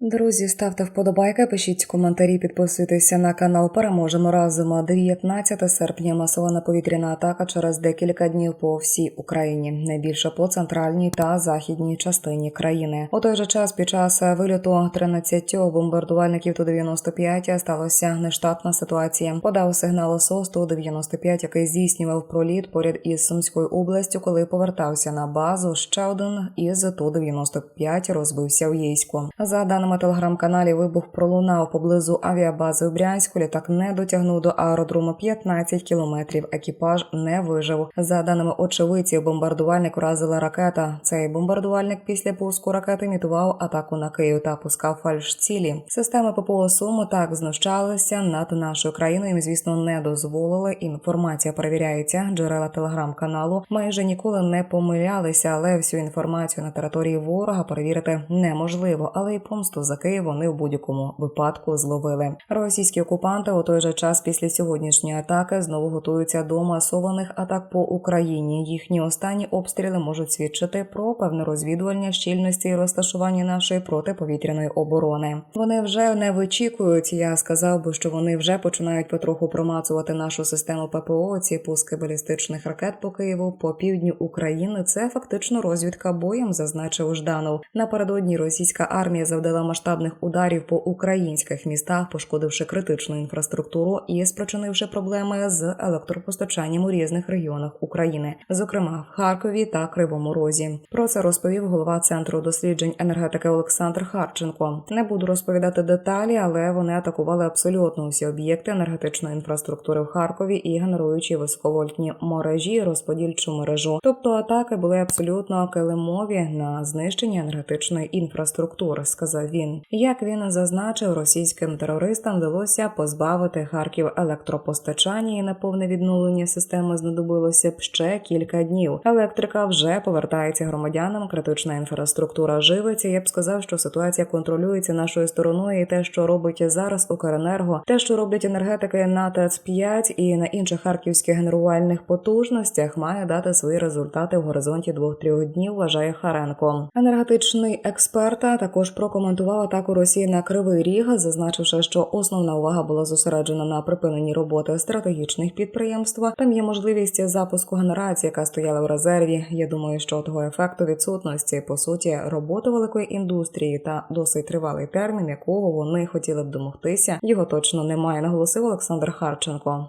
Друзі, ставте вподобайки, пишіть коментарі, підписуйтеся на канал. Переможемо разом. 19 серпня масована повітряна атака через декілька днів по всій Україні, найбільше по центральній та західній частині країни. У той же час під час вильоту 13 бомбардувальників Ту-95 сталося нештатна ситуація. Подав сигнал СОС Ту-95, який здійснював проліт поряд із Сумською областю, коли повертався на базу. Ще один із Ту-95 розбився в Єйську. За даними телеграм-каналі, вибух пролунав поблизу авіабази у Брянську. Літак не дотягнув до аеродрому 15 кілометрів. Екіпаж не вижив. За даними очевидців, бомбардувальник вразила ракета. Цей бомбардувальник після пуску ракети імітував атаку на Київ та пускав фальшцілі. Системи ППО Суми так знущалися над нашою країною. Їм, звісно, не дозволили. Інформація перевіряється. Джерела телеграм-каналу майже ніколи не помилялися, але всю інформацію на території ворога перевірити неможливо. Але й помсту за Київ вони в будь-якому випадку зловили. Російські окупанти у той же час після сьогоднішньої атаки знову готуються до масованих атак по Україні. Їхні останні обстріли можуть свідчити про певне розвідувальня щільності і розташування нашої протиповітряної оборони. Вони вже не вичікують. Я сказав би, що вони вже починають потроху промацувати нашу систему ППО. Ці пуски балістичних ракет по Києву по півдню України. Це фактично розвідка боєм, зазначив Жданов. Напередодні російська армія завдала масштабних ударів по українських містах, пошкодивши критичну інфраструктуру і спричинивши проблеми з електропостачанням у різних регіонах України, зокрема в Харкові та Кривому Розі. Про це розповів голова центру досліджень енергетики Олександр Харченко. Не буду розповідати деталі, але вони атакували абсолютно усі об'єкти енергетичної інфраструктури в Харкові і генеруючі високовольтні мережі, розподільчу мережу. Тобто атаки були абсолютно килимові на знищення енергетичної інфраструктури, сказав він. Як він зазначив, російським терористам вдалося позбавити Харків електропостачання і на повне відновлення системи знадобилося б ще кілька днів. Електрика вже повертається громадянам. Критична інфраструктура живиться. Я б сказав, що ситуація контролюється нашою стороною. І те, що робить зараз Укренерго, те, що роблять енергетики на ТЕЦ 5 і на інших харківських генерувальних потужностях, має дати свої результати в горизонті двох-трьох днів. Вважає Харенко. Енергетичний експерт також прокоментував атаку Росії на Кривий Ріг, зазначивши, що основна увага була зосереджена на припиненні роботи стратегічних підприємств. Там є можливість запуску генерації, яка стояла в резерві. Я думаю, що того ефекту відсутності по суті роботи великої індустрії та досить тривалий термін, якого вони хотіли б домогтися. Його точно немає, наголосив Олександр Харченко.